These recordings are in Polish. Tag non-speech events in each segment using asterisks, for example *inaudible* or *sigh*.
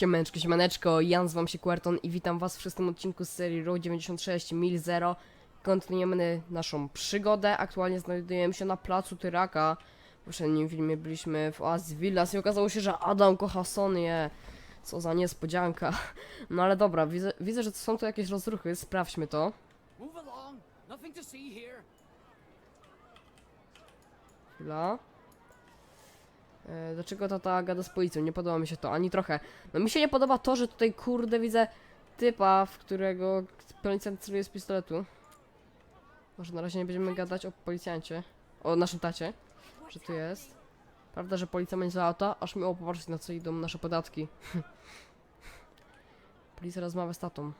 Siemaneczko, siemaneczko, Jan z wam się Querton i witam was w szóstym odcinku z serii Row 96 Mil Zero. Kontynuujemy naszą przygodę. Aktualnie znajdujemy się na placu Tyraka. W poprzednim filmie byliśmy w Oasis Villas i okazało się, że Adam kocha Sonię. Co za niespodzianka. *laughs* No ale dobra, widzę, widzę że są tu jakieś rozruchy, sprawdźmy to. Move to. E, dlaczego tata gada z policją? Nie podoba mi się to, ani trochę. No mi się nie podoba to, że tutaj kurde widzę typa, w którego policjant celuje z pistoletu. Może na razie nie będziemy gadać o policjancie. O naszym tacie. Że tu jest. Prawda, że policja będzie za auta? Aż miło popatrzeć na co idą nasze podatki. *laughs* Policja rozmawia z tatą.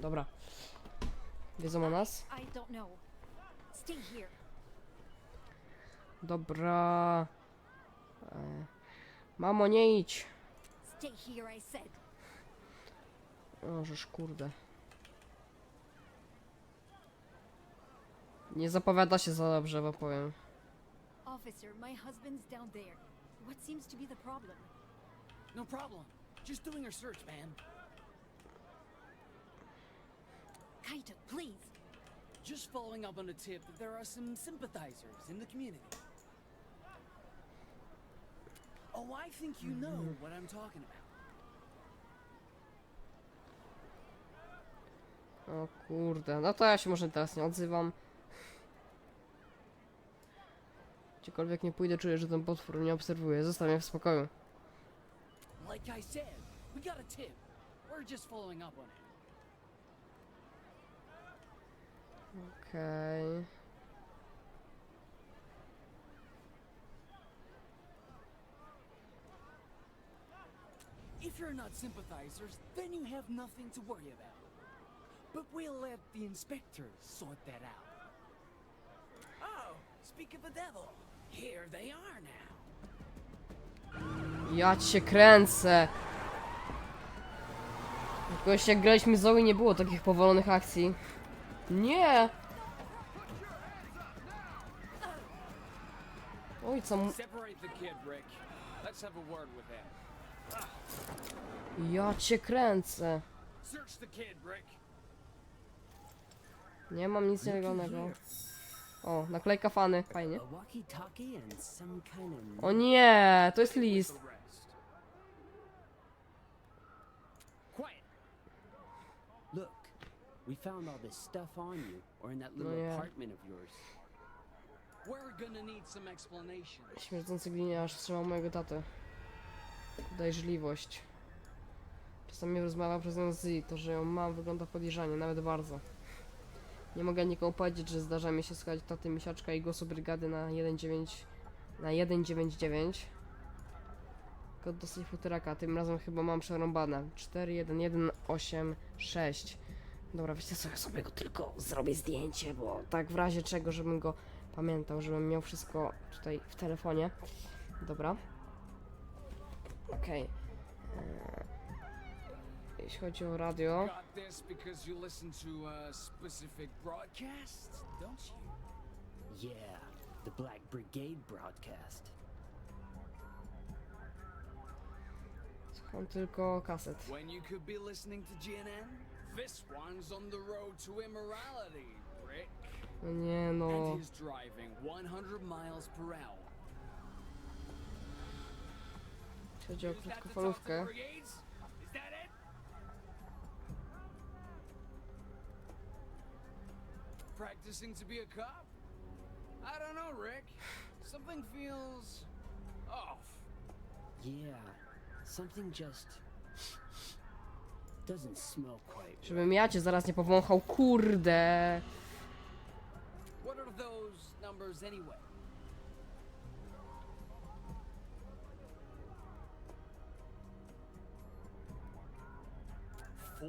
Dobra. Wiedzą o nas? I don't know. Stay here. Dobra. E, mamo, nie idź. Żeż kurde. Nie zapowiada się za dobrze, bo powiem. Officer, my husband's down there. What seems to be the problem? No problem. Just doing our search, man. Kaito, please. Just following up on a tip that there are some sympathizers in the community. Oh, I think you know what I'm talking about. O kurde, no to ja się może teraz nie odzywam. Gdziekolwiek nie pójdę, czuję, że ten potwór mnie obserwuje. Zostaw mnie w spokoju. Like I said, we got a tip. We're just following up on it. Okej. If you're not sympathizers, then you have nothing to worry about. But we'll let the inspectors sort that out. Oh, speak of the devil. Here they are now. Ja cię kręcę. Jakoś jak graliśmy z Zoe nie było takich powolonych akcji. Nie! Oj, co mu... Separate the kid, Rick. Let's have a word with him. Ja cię kręcę. Nie mam nic nielegalnego. O, naklejka fany, fajnie. O nie, to jest list. We found all this stuff on you, or in that little yeah. apartment of yours. We're gonna need some explanation. Śmierdzący gliniarz wstrzymał mojego tatę. Podejrzliwość. Czasami rozmawiam przez nią z Z, to że ją mam wygląda podejrzanie, nawet bardzo. Nie mogę nikomu powiedzieć, że zdarza mi się słuchać taty misiaczka i głosu brygady na 1.9 na 1.99 Kod do sejfu Tyraka, tym razem chyba mam przerąbane 41186 Dobra, wiecie co, ja sobie go tylko zrobię zdjęcie, bo tak w razie czego, żebym go pamiętał, żebym miał wszystko tutaj w telefonie. Dobra. Okej. Eee, Jeśli chodzi o radio, Got this because you listen to a specific broadcast, don't you? Yeah, the Black Brigade broadcast. słucham tylko kaset. When you could be listening to GNN? This one's on the road to immorality, Rick. No nie no. And he's driving 100 miles per hour. Jeśli chodzi o krótkofalówkę? Practicing to be a cop? I don't know, Rick. Something feels off. Yeah, something just. doesn't smell quite right. żebym ja cię zaraz nie powąchał, kurde. What are those numbers anyway?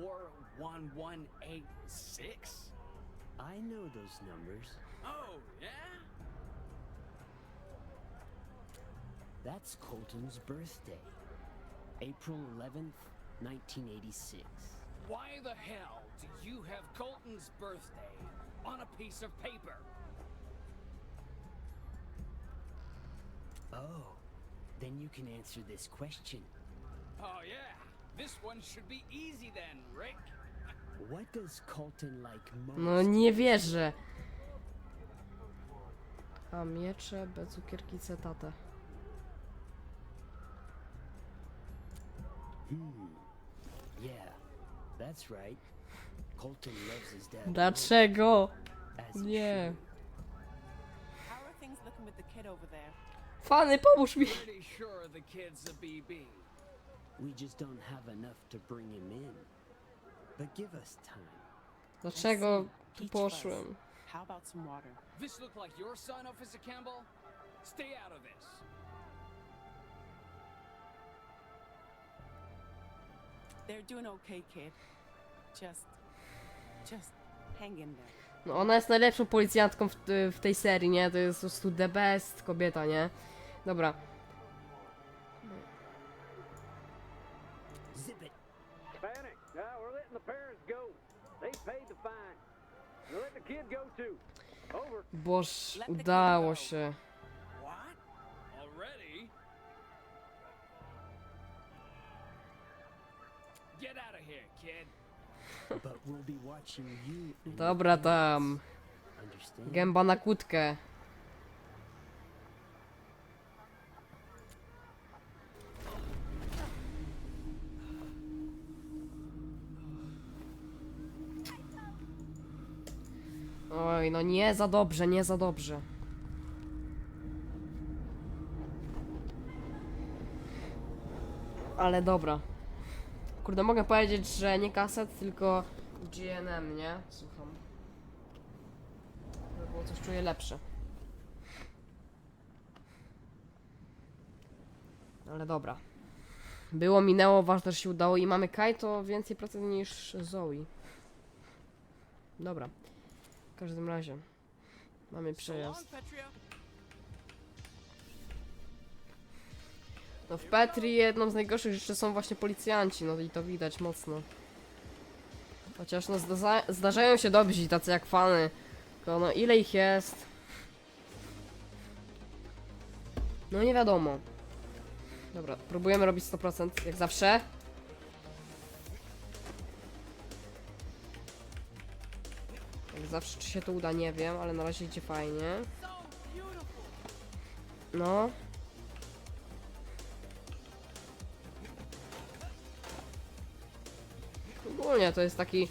Four one one eight six? I know those numbers. Oh yeah? That's Colton's birthday. April 11th, 1986. Why the hell do you have Colton's birthday on a piece of paper? Oh, then you can answer this question. Oh, yeah. This one should be easy then, Rick. What does Colton like most? No nie wierzę. A miecze, bez cukierki, cetatę. Hmm. Yeah, that's right. Colton loves his dad. Dlaczego? Nie. How are things looking with the kid over there? Fany, pomóż mi! Pretty sure the kid's a BB. We just don't have enough to bring him in. But give us time. Dlaczego tu poszłem? How about some water? This look like your son, Officer Campbell? Stay out of this. They're doing okay, kid. Just, just hang in there. No ona jest najlepszą policjantką w, w tej serii, nie? To jest po prostu the best kobieta, nie? Dobra. You. and your Dobra tam. Gęba na kłódkę. Oj, no nie za dobrze, nie za dobrze. Ale dobra. Kurde, mogę powiedzieć, że nie kaset, tylko GNM, nie? Słucham. To było coś czuję lepsze. Ale dobra. Było, minęło, ważne, że się udało i mamy Kai, to więcej procent niż Zoe. Dobra. W każdym razie. Mamy przejazd. No w Petri jedną z najgorszych rzeczy są właśnie policjanci, no i to widać mocno. Chociaż no zdarza zdarzają się dobrzy, tacy jak fany. Tylko no ile ich jest? No nie wiadomo. Dobra, próbujemy robić 100%, jak zawsze. Zawsze, czy się to uda, nie wiem, ale na razie idzie fajnie. No. Ogólnie to jest taki...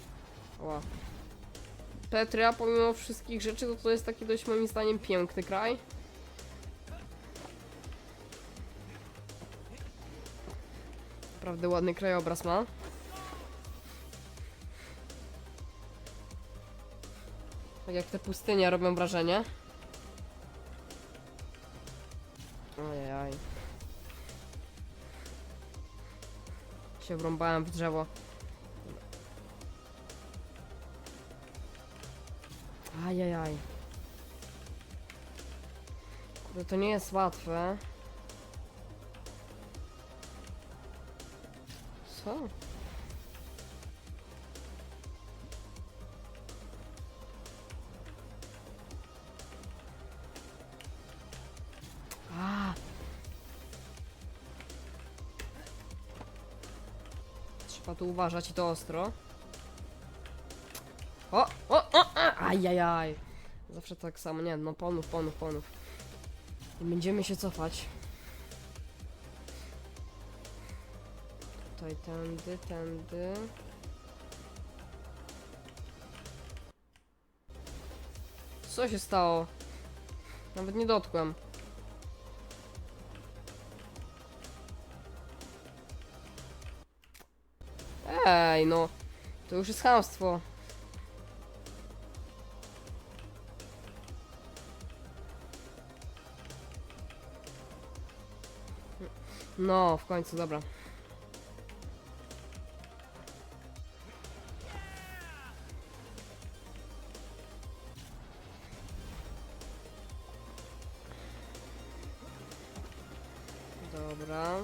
Petria pomimo wszystkich rzeczy to to jest taki dość moim zdaniem piękny kraj. Naprawdę ładny krajobraz ma. Tak jak te pustynie robią wrażenie. Ojej. Się wrąbałem w drzewo. Ajajaj. Kurde, to nie jest łatwe. Co? Tu uważać i to ostro. O, o, o, a, ajajaj. Zawsze tak samo, nie, no ponów, ponów, ponów. I będziemy się cofać. Tutaj tędy, tędy. Co się stało? Nawet nie dotkłem. Ej, no. To już jest chamstwo. No, w końcu, dobra. Dobra.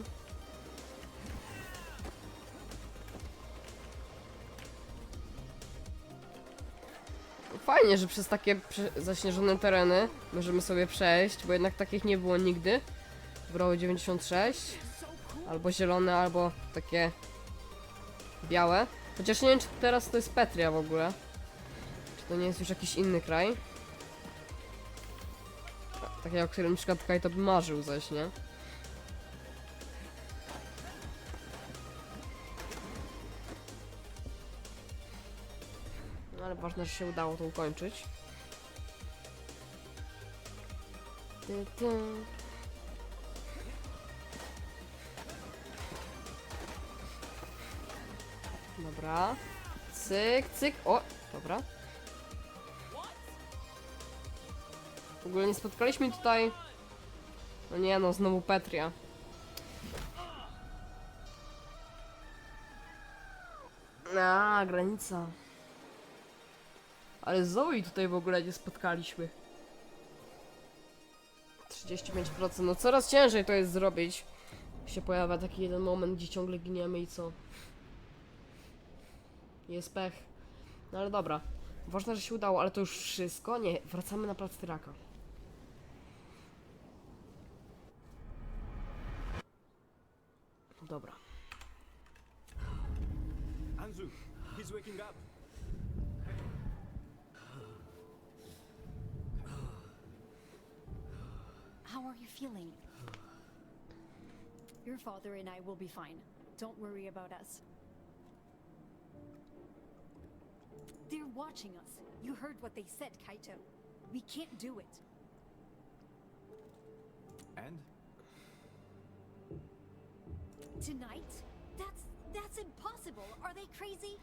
Fajnie, że przez takie zaśnieżone tereny możemy sobie przejść, bo jednak takich nie było nigdy wybrało 96. Albo zielone, albo takie białe. Chociaż nie wiem, czy teraz to jest Petria w ogóle. Czy to nie jest już jakiś inny kraj. Takie, o którym na przykład Kaj to by marzył zaś, nie? No ale ważne, że się udało to ukończyć. Ty, ty. Dobra. Cyk, cyk. O, dobra. W ogóle nie spotkaliśmy tutaj. No nie no, znowu Petria. A, granica. Ale Zoe tutaj w ogóle nie spotkaliśmy. 35%. No coraz ciężej to jest zrobić. Się pojawia taki jeden moment, gdzie ciągle giniemy i co? Jest pech. No ale dobra. Ważne, że się udało, ale to już wszystko? Nie, wracamy na plac Tyraka. Dobra. Anzu, he's waking up. How are you feeling? Your father and I will be fine. Don't worry about us. They're watching us. You heard what they said, Kaito. We can't do it. And? Tonight? That's that's impossible. Are they crazy?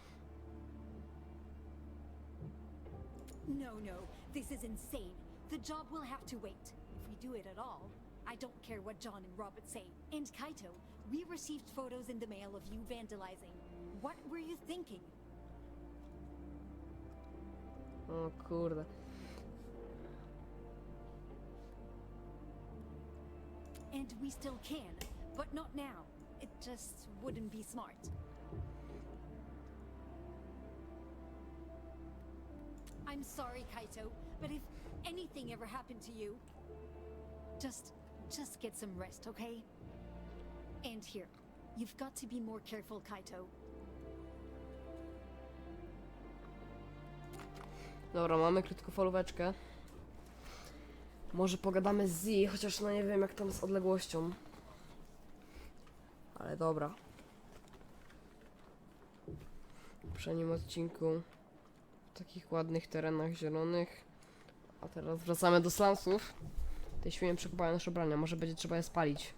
No, no. This is insane. The job will have to wait. We do it at all, I don't care what John and Robert say. And Kaito, we received photos in the mail of you vandalizing. What were you thinking? O kurde. And we still can, but not now. It just wouldn't be smart. I'm sorry, Kaito, but if anything ever happened to you, just just get some rest, okay? And here, you've got to be more careful, Kaito. Dobra, mamy krótkofalóweczkę. Może pogadamy z Z, chociaż no nie wiem jak tam z odległością. Ale dobra. W poprzednim odcinku w takich ładnych terenach zielonych. A teraz wracamy do slumsów. Te świnie przekupają nasze ubrania, może będzie trzeba je spalić.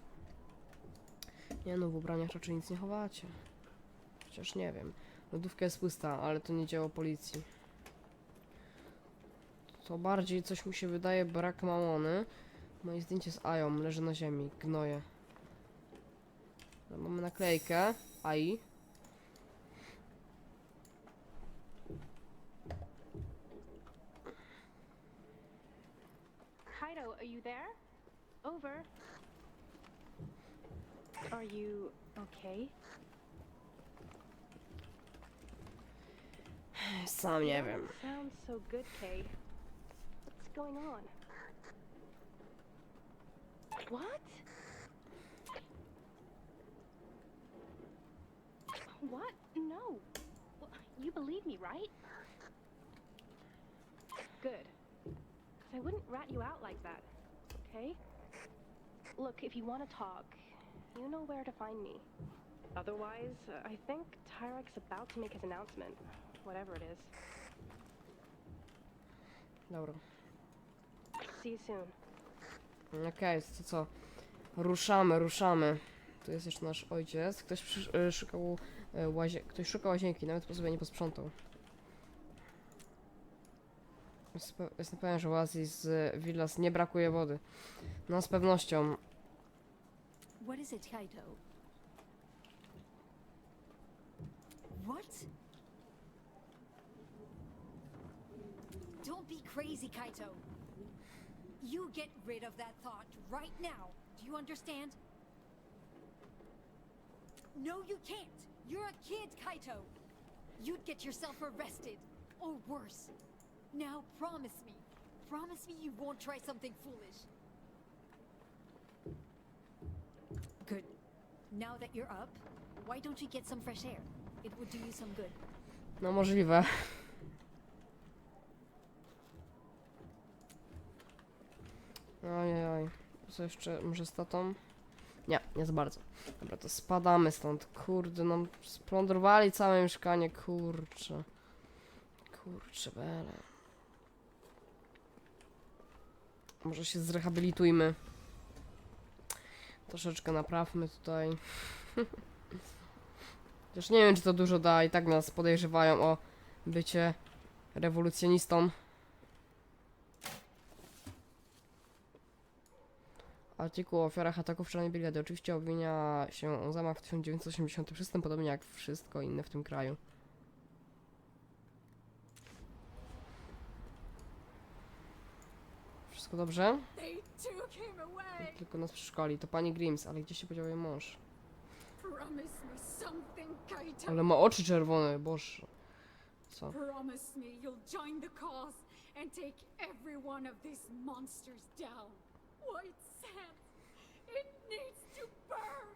Nie no, w ubraniach raczej nic nie chowacie. Chociaż nie wiem. Lodówka jest pusta, ale to nie dzieło policji. To bardziej coś mi się wydaje brak mamony. Moje zdjęcie z Ają leży na ziemi, gnoje. No, mamy naklejkę Ai. Are you there? Over. Are you okay? *sighs* Sam nie wiem. Sounds so good, Kay. What's going on? What? What? No. You believe me, right? Good. Because I wouldn't rat you out like that, okay? Look, if you want to talk, you know where to find me. Otherwise, uh, I think Tyrek's about to make his announcement, whatever it is. Dobra. See you soon. Okej, to co? Ruszamy, ruszamy. Tu jest jeszcze nasz ojciec. Ktoś przysz- e, szukał e, łazie... Ktoś szukał łazienki, nawet po sobie nie posprzątał. Jestem pewien, że Oasis z Villas nie brakuje wody. No z pewnością. What is it, Kaito? What? Don't be crazy, Kaito. You get rid of that thought right now. Do you understand? No, you can't. You're a kid, Kaito. You'd get yourself arrested. Or worse. Now promise me. Promise me you won't try something foolish. Good. Now that you're up, why don't you get some fresh air? It would do you some good. No możliwe. Ojej, oj. Co jeszcze? Może z tatą? Nie, nie za bardzo. Dobra, to spadamy stąd. Kurde, nam splądrowali całe mieszkanie, kurczę. Kurczę, bele. Może się zrehabilitujmy. Troszeczkę naprawmy tutaj. *laughs* Chociaż nie wiem, czy to dużo da. I tak nas podejrzewają o bycie rewolucjonistą. Artykuł o ofiarach ataków Czarnej Brigady. Oczywiście obwinia się o zamach w 1986, podobnie jak wszystko inne w tym kraju. Wszystko dobrze? Tylko nas przeszkoli. To pani Grims, ale gdzie się podział jej mąż? Ale ma oczy czerwone, boże. Co? Promise me you'll join the cause and take every one of these monsters down. White sand. It needs to burn.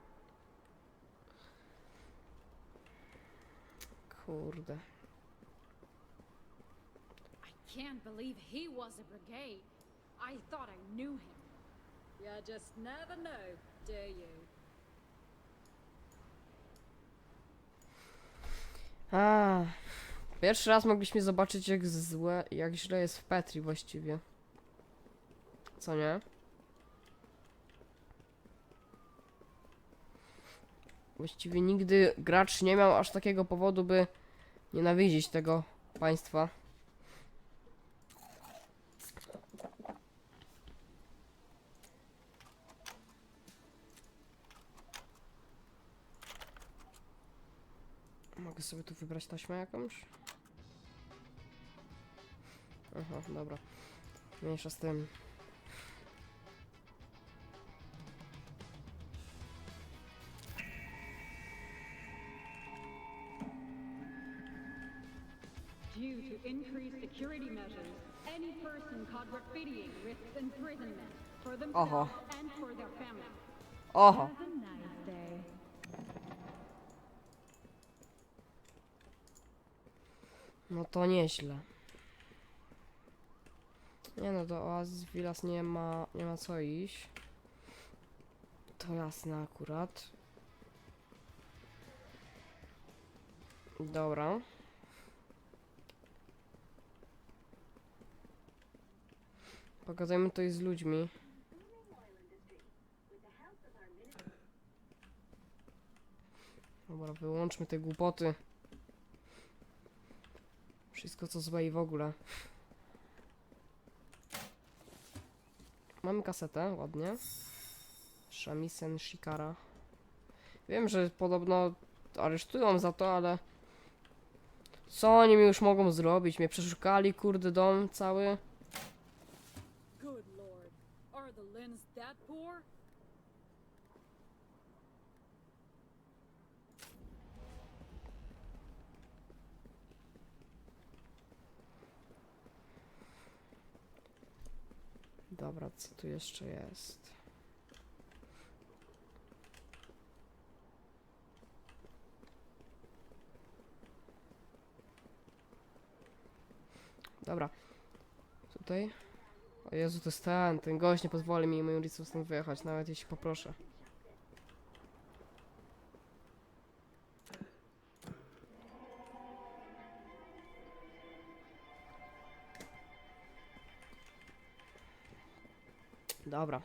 Kurde. I can't believe he was a brigade. I thought I knew him. You just never know, do you? A, pierwszy raz mogliśmy zobaczyć jak złe, jak źle jest w Petri właściwie. Co nie? Właściwie nigdy gracz nie miał aż takiego powodu, by nienawidzić tego państwa. Mogę sobie tu wybrać taśmę jakąś? Aha, dobra. Mniejsza z tym. Due to increased security measures, any person caught graffitiing risks imprisonment for themselves Aha. and for their family. Oho! Have a nice day. No to nieźle. Nie no, do Oazys Villas nie ma, nie ma co iść. To jasne akurat. Dobra. Pogadajmy to i z ludźmi. Dobra, wyłączmy te głupoty. Wszystko co złe i w ogóle. Mamy kasetę, ładnie. Shamisen Shikara. Wiem, że podobno aresztują za to, ale... Co oni mi już mogą zrobić? Mnie przeszukali, kurde, dom cały. Good lord. Are the Lins that poor? Dobra, co tu jeszcze jest? Dobra. Tutaj. O Jezu, to jest ten. Ten gość nie pozwoli mi i moim rodzicom stąd wyjechać, nawet jeśli poproszę. Dobra.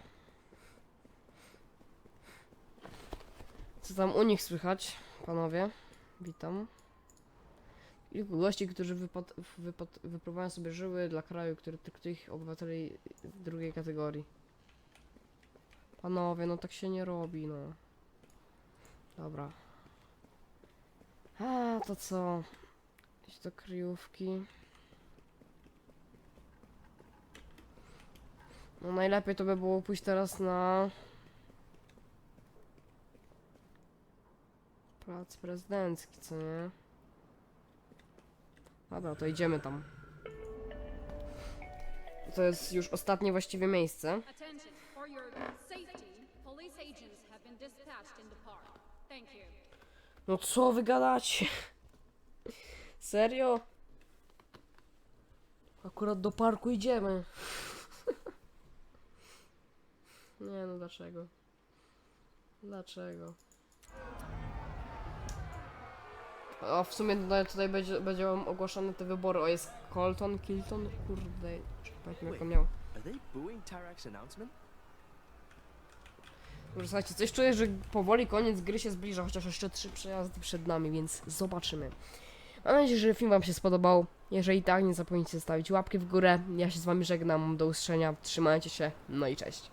Co tam u nich słychać, panowie? Witam. Kilku gości, którzy wypad, wypad, wypróbują sobie żyły dla kraju, który tych obywateli drugiej kategorii. Panowie, no tak się nie robi, no. Dobra. A, to co? Jakieś to kryjówki. No najlepiej to by było pójść teraz na... Plac prezydencki, co nie? Dobra, to idziemy tam. To jest już ostatnie właściwie miejsce. No co wy gadacie? Serio? Akurat do parku idziemy. Nie no, dlaczego? Dlaczego? O, w sumie tutaj, tutaj będzie, będą ogłaszane te wybory. O, jest Colton, Kilton, kurde, pamiętam jak on miał. Dobrze, słuchajcie, coś czuję, że powoli koniec gry się zbliża, chociaż jeszcze trzy przejazdy przed nami, więc zobaczymy. Mam nadzieję, że film wam się spodobał. Jeżeli tak, nie zapomnijcie zostawić łapki w górę. Ja się z wami żegnam, do usłyszenia, trzymajcie się, no i cześć.